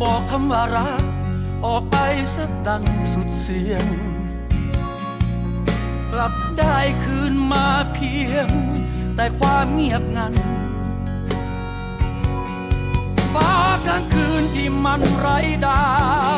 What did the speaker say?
บอกคำว่ารัก ออกไปสักดังสุดเสียง กลับได้คืนมาเพียง แต่ความเงียบงันฟ้ากลางคืนที่มันไร้ดาว